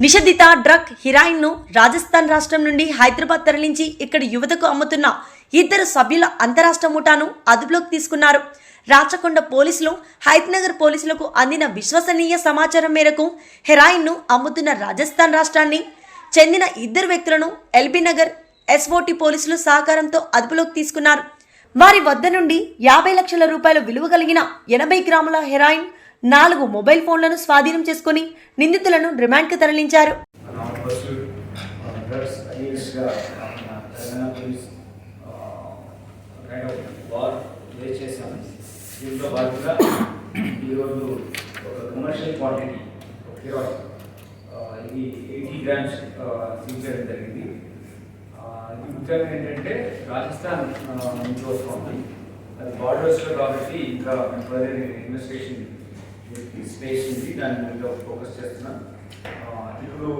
నిషేధిత డ్రగ్ హిరాయిన్ను రాజస్థాన్ రాష్ట్రం నుండి హైదరాబాద్ తరలించి ఇక్కడ యువతకు అమ్ముతున్న ఇద్దరు సభ్యుల అంతరాష్ట్ర ముఠాను అదుపులోకి తీసుకున్నారు. రాచకొండ పోలీసులు హైత్నగర్ పోలీసులకు అందిన విశ్వసనీయ సమాచారం మేరకు హెరాయిన్ను అమ్ముతున్న రాజస్థాన్ రాష్ట్రాన్ని చెందిన ఇద్దరు వ్యక్తులను ఎల్బీ నగర్ ఎస్ఓటి పోలీసులు సహకారంతో అదుపులోకి తీసుకున్నారు. వారి వద్ద నుండి యాభై లక్షల రూపాయల విలువ కలిగిన ఎనభై గ్రాముల హెరాయిన్ నాలుగు మొబైల్ ఫోన్లను స్వాధీనం చేసుకుని నిందితులను రిమాండ్కి తరలించారు దీంట్లో భాగంగా ఈరోజు ఒక కమర్షియల్ క్వాంటిటీ హీరోయిన్ ఇది ఎయిటీ గ్రామ్స్ సీజ్ చేయడం జరిగింది ఇది ముఖ్యంగా ఏంటంటే రాజస్థాన్ నుంచి వస్తుంది అది బార్డర్స్లో కాబట్టి ఇంకా ఫర్దర్ ఇన్వెస్టిగేషన్ స్పేస్ ఉంది. దాని మీద ఫోకస్ చేస్తున్నాం. ఇప్పుడు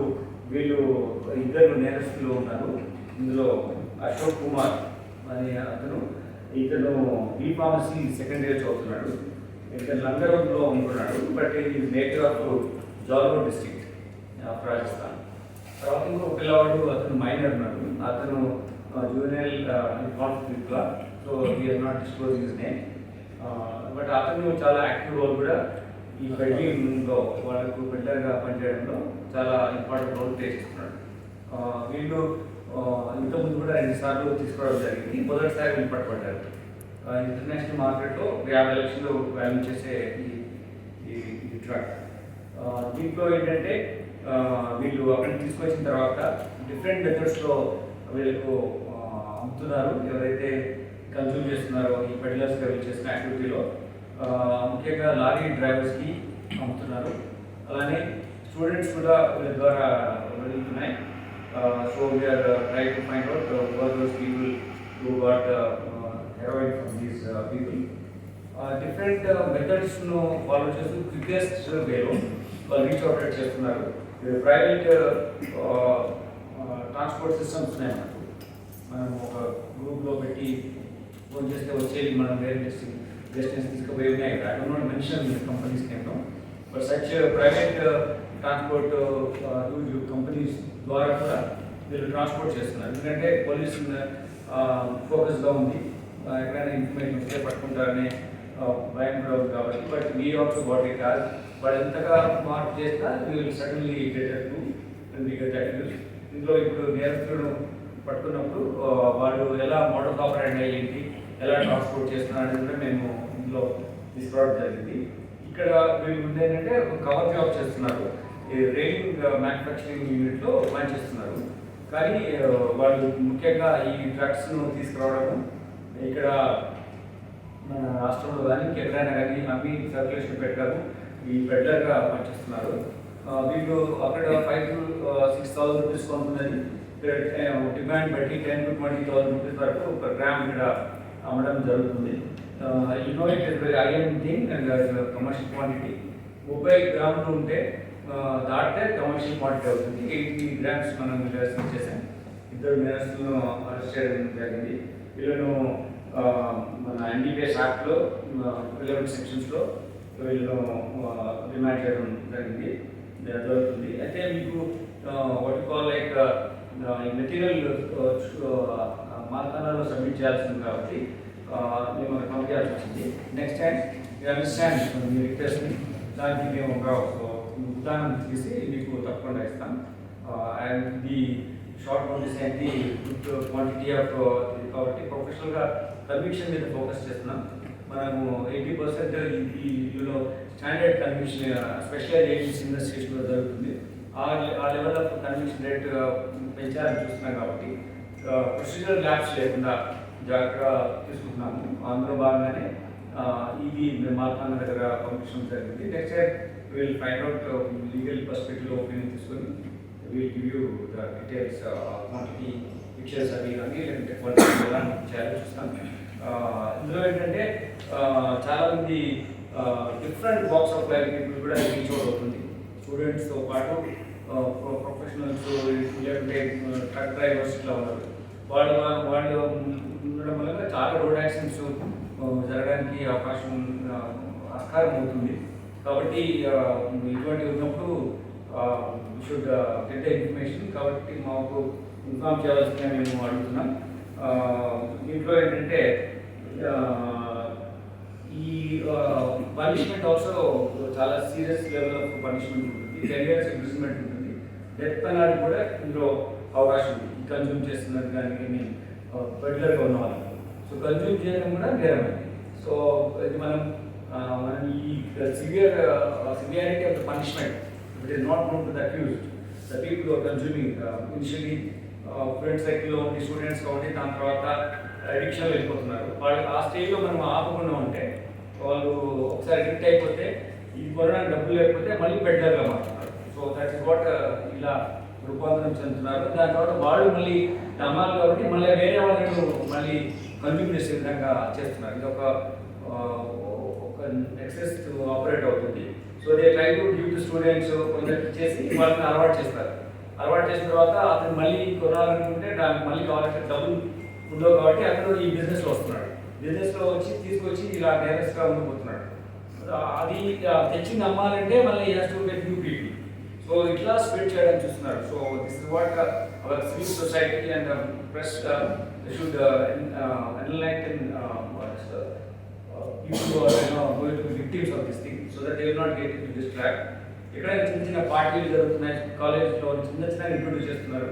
వీళ్ళు ఇద్దరు నేరస్తులు ఉన్నారు. ఇందులో అశోక్ కుమార్ అనే అతను ఇతను బీ ఫార్మసీ సెకండ్ ఇయర్ చదువుతున్నాడు. ఇతను లంగరంలో ఉంటున్నాడు. బట్ ఇది native of Jalgod district of Rajasthan తర్వాత ఇంకో పిల్లవాడు అతను మైనర్ ఉన్నాడు. అతను juvenile conflict so he not disclose name but అతను చాలా యాక్టివ్ రోల్ కూడా ఈ బెడ్డింగ్లో వాళ్ళకు బిల్డర్గా పనిచేయడంలో చాలా ఇంపార్టెంట్ రోల్ ప్లే చేస్తున్నాడు. వీళ్ళు ఇంతకుముందు కూడా రెండు సార్లు తీసుకోవడం జరిగింది. మొదటిసారి ఇంపార్ట్ పట్టుబడ్డారు ఇంటర్నేషనల్ మార్కెట్లో యాభై లక్షలు వాల్యూ చేసే ఈ ఈ- ట్రక్. దీంట్లో ఏంటంటే వీళ్ళు అక్కడ తీసుకొచ్చిన తర్వాత డిఫరెంట్ మెథడ్స్లో వీళ్ళకు అమ్ముతున్నారు. ఎవరైతే కన్జ్యూమ్ చేస్తున్నారో ఈ పెడ్లర్స్గా వీళ్ళు చేసిన యాక్టివిటీలో ముఖ్యంగా లారీ డ్రైవర్స్కి అమ్ముతున్నారు. అలానే స్టూడెంట్స్ కూడా వీళ్ళ ద్వారా వెళ్తున్నాయి so we are try to find out where those people who got heroin from these people different మెథడ్స్ను follow చేస్తూ క్వికెస్ట్ వేలో వాళ్ళు రీచ్ అవుట్ చేస్తున్నారు. ప్రైవేట్ ట్రాన్స్పోర్ట్ సిస్టమ్స్ ఉన్నాయి మనకు. మనం ఒక గ్రూప్లో పెట్టి ఫోన్ చేస్తే వచ్చేది మనం వేరే డెస్టిన్ డెస్టినేషన్ తీసుకుపోయి ఉన్నాయి. I don't not mention companies name but such private transport companies ద్వారా కూడా వీళ్ళు ట్రాన్స్పోర్ట్ చేస్తున్నారు. ఎందుకంటే పోలీస్ ఫోకస్గా ఉంది. ఎక్కడైనా ఇన్ఫర్మేషన్ వస్తే పట్టుకుంటారనే భయం కూడా ఉంది కాబట్టి. But we also what it కాదు వాళ్ళు ఎంతగా మార్క్ చేసినా వీళ్ళు సడన్లీ గెటర్ టు ఇందులో ఇప్పుడు నేరస్తులను పట్టుకున్నప్పుడు వాళ్ళు ఎలా మోడల్ ఆపరేట్ అయ్యింది? ఎలా ట్రాన్స్పోర్ట్ చేస్తున్నారు అనేది కూడా మేము ఇందులో తీసుకురావడం జరిగింది. ఇక్కడ వీళ్ళు ఏంటంటే ఒక కవర్ జాబ్ చేస్తున్నారు. ఈ రైలింగ్ మ్యానుఫ్యాక్చరింగ్ యూనిట్లో పనిచేస్తున్నారు కానీ వాళ్ళు ముఖ్యంగా ఈ డ్రగ్స్ను తీసుకురావడం ఇక్కడ మన రాష్ట్రంలో కానీ ఎక్కడైనా కానీ అవి సర్క్యులేషన్ పెట్టారు ఈ పెడ్లర్గా పనిచేస్తున్నారు వీళ్ళు అక్కడ five to six thousand rupees కొంటున్నది ఇక్కడ డిమాండ్ బట్టి ten to twenty thousand rupees వరకు ఒక గ్రామ్ ఇక్కడ అమ్మడం జరుగుతుంది. You is very in thing and commercial quantity ముప్పై గ్రాములు ఉంటే దాటితే కమర్షియల్ క్వాంటిటీ అవుతుంది. ఎయిటీ గ్రామ్స్ మనం అరెస్ట్ చేసాం ఇద్దరు నేరస్తులను అరెస్ట్ చేయడం జరిగింది. వీళ్ళను మన ఎన్డీపీఎస్ యాక్ట్లో రిలవెంట్ సెక్షన్స్లో వీళ్ళను రిమాండ్ చేయడం జరిగింది. జరుగుతుంది అయితే మీకు వాట్ కాల్ లైక్ మెటీరియల్ మార్కానాలో సబ్మిట్ చేయాల్సింది కాబట్టి మేము అది పంపించాల్సి వచ్చింది. నెక్స్ట్ టైం యూ అండర్స్టాండ్ మీ రిక్వెస్ట్ని దానికి మేము ఒక ఉదాహరణ తీసి మీకు తప్పకుండా ఇస్తాం. అండ్ ది షార్ట్ నోటీస్ ఏంటి గుడ్ క్వాంటిటీ ఆఫ్ కాబట్టి ప్రొఫెషనల్గా కన్విక్షన్ మీద ఫోకస్ చేస్తున్నాం. మనము ఎయిటీ పర్సెంట్ ఈ స్టాండర్డ్ కన్విక్షన్ స్పెషలైజేషన్స్ ఇన్వెస్టిగేషన్లో జరుగుతుంది. ఆ ఆ లెవెల్ ఆఫ్ కన్విక్షన్ రేట్ పెంచాలని చూస్తున్నాం కాబట్టి ప్రొసీజర్ ల్యాబ్స్ లేకుండా జాగ్రత్త తీసుకుంటున్నాము. అందులో భాగంగానే ఇది మార్కాన్న దగ్గర పంపించడం జరిగింది. Next year will find out legal perspective opinion తీసుకొని will give you the details quantity pictures అవి కానీ లేదంటే క్వాలిటీ ఎలా చేయాలో చూస్తాం. ఇందులో ఏంటంటే చాలామంది different box of life people కూడా రీచ్ అవుట్ అవుతుంది. స్టూడెంట్స్తో పాటు ప్రొఫెషనల్స్ లేకుంటే ట్రక్ డ్రైవర్స్ ఇట్లా ఉన్నారు. వాళ్ళు వాళ్ళు ఉండడం వల్ల చాలా రోడ్ యాక్సిడెంట్స్ జరగడానికి అవకాశం ఆస్కారం అవుతుంది. కాబట్టి ఇటువంటి ఉన్నప్పుడు షుడ్ గెట్ ద ఇన్ఫర్మేషన్ కాబట్టి మాకు ఇన్ఫామ్ చేయాల్సిందని మేము అడుగుతున్నాం. ఇంట్లో దీంట్లో ఏంటంటే ఈ పనిష్మెంట్ ఆల్సో చాలా సీరియస్ లెవెల్ ఆఫ్ పనిష్మెంట్ ఉంటుంది. టెన్ ఇయర్స్ ఇంప్రిజ్మెంట్ ఉంటుంది. డెత్ పెనాల్టీ కూడా ఇందులో అవకాశం ఉంది. ఈ కన్జ్యూమ్ చేస్తున్నది కానీ మీన్ రెగ్యులర్గా ఉన్న వాళ్ళకి. సో కన్జ్యూమ్ చేయడం కూడా నేరమే. సో ఇది మనం మనం ఈ severe severity of the punishment it is not known to the accused the people are consuming initially friend సర్కిల్లో ఉండి స్టూడెంట్స్ కాబట్టి దాని తర్వాత అడిక్షన్ వెళ్ళిపోతున్నారు. వాళ్ళు ఆ స్టేజ్లో మనం ఆపకుండా ఉంటే వాళ్ళు ఒకసారి హిట్ అయిపోతే ఈ కొనడానికి డబ్బులు లేకపోతే మళ్ళీ బెటర్గా మారుతున్నారు. సో దట్ ఇస్ వాట్ ఇలా రూపాంతరం చెందుతున్నారు. దాని తర్వాత వాళ్ళు మళ్ళీ నమ్మాలి కాబట్టి మళ్ళీ వేరే వాళ్ళని మళ్ళీ కన్జ్యూమ్ చేసే విధంగా చేస్తున్నారు. ఇది ఒక ఒక ఎక్సెస్ ఆపరేట్ అవుతుంది. So they try to give to students కొంచెం చేసి వాళ్ళని అలవాటు చేస్తారు. అలవాటు చేసిన తర్వాత అతను మళ్ళీ కొనాలనుకుంటే దానికి మళ్ళీ కావాలంటే డబ్బులు ఉండవు కాబట్టి అతను ఈ బిజినెస్లో వస్తున్నాడు. బిజినెస్లో వచ్చి తీసుకొచ్చి ఇలా నేరస్గా ఉండిపోతున్నాడు. అది ఆ, తెచ్చి నమ్మాలంటే మళ్ళీ has to get new people so ఇట్లా స్ప్రెడ్ చేయడానికి చూస్తున్నారు. So this is what our civil society and press should enlighten people who are you know, going to be victims of this thing so that చిన్న చిన్న పార్టీలు జరుగుతున్నాయి కాలేజ్లో చిన్న చిన్న ఇంట్రొడ్యూస్ చేస్తున్నారు.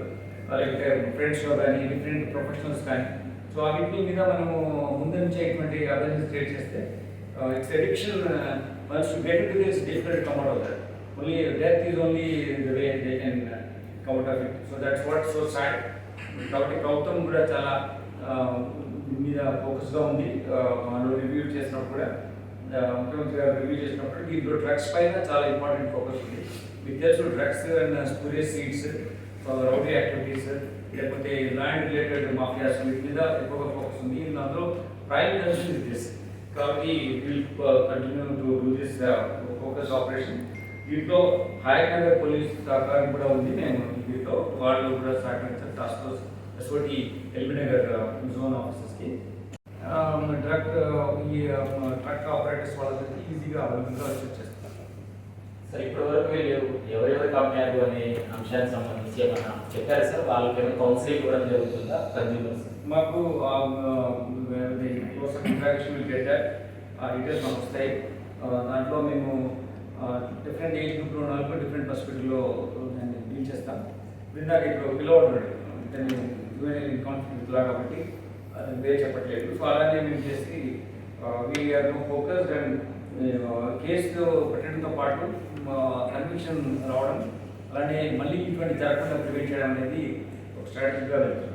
Uh, లైక్ ఫ్రెండ్స్లో um, కానీ డిఫరెంట్ ప్రొఫెషనల్స్ కానీ. సో ఆ వీటి మీద మనము ముందు నుంచి ఎటువంటి అవేర్నెస్ క్రియేట్ చేస్తే it's addiction once get to this different come at out that only death is only the way they come out of it. So that's what so sad. కాబట్టి ప్రభుత్వం కూడా చాలా మీద ఫోకస్గా ఉంది. ఆ, మనం రివ్యూ చేసినప్పుడు కూడా ముఖ్యమంత్రి గారు రివ్యూ చేసినప్పుడు దీంట్లో డ్రగ్స్ పైన చాలా ఇంపార్టెంట్ ఫోకస్ ఉంది. మీకు తెలుసు drugs and spurious seeds rowdy activities లేకపోతే ల్యాండ్ రిలేటెడ్ మాఫియాస్ వీటి మీద ఎక్కువగా ఫోకస్ ఉంది. అందులో ప్రైమ్ మినిస్టర్ ఇస్ దిస్ కాబట్టి will continue to do this focus operation దీంట్లో హైనగర్ పోలీస్ సహకారం కూడా ఉంది. మేము దీంట్లో వాళ్ళు కూడా సహకరించారు. Task force SOT LB Nagar zone ఆఫీసర్స్కి. Drug ఈ ట్రక్ ఆపరేటర్స్ వాళ్ళకి ఈజీగా అవైలబుల్గా వచ్చేస్తారు సార్ ఇప్పటివరకు వీళ్ళు ఎవరెవరికి అమ్మారు అనే అంశానికి సంబంధించి ఏమన్నా చెప్పారు సార్? వాళ్ళకి ఏమైనా కౌన్సిలింగ్ ఇవ్వడం జరుగుతుందా? కన్జ్యూమర్స్ మాకు ఇంట్రాక్షన్ డీటెయిల్స్ మాకు వస్తాయి. దాంట్లో మేము డిఫరెంట్ ఏజ్ గ్రూప్లో ఉన్న వాళ్ళకి డిఫరెంట్ హాస్పిటల్లో దాన్ని డీల్ చేస్తాం ఇందాక ఇప్పుడు పిల్లవాడు ఉన్నాడు. ఇతను కాన్ఫ్లిక్ట్ లా కాబట్టి అది పేరు చెప్పట్లేదు. సో అలానే మేము చేసి వీఆర్ ఫోకస్ అండ్ కేసు పెట్టడంతో పాటు కన్విక్షన్ రావడం అలానే మళ్ళీ ఇటువంటి జరగకుండా ప్రివెంట్ చేయడం అనేది ఒక స్ట్రాటజీగా వెళ్తుంది.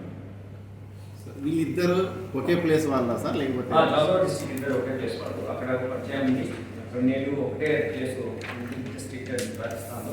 వీళ్ళిద్దరు ఒకే ప్లేస్ వాళ్ళ సార్? లేకపోతే ఇద్దరు ఒకే ప్లేస్ వాళ్ళు. అక్కడ పరిచయం రెండు నెలలు ఒకటే ప్లేస్ డిస్ట్రిక్ట్ రాజస్థాన్లో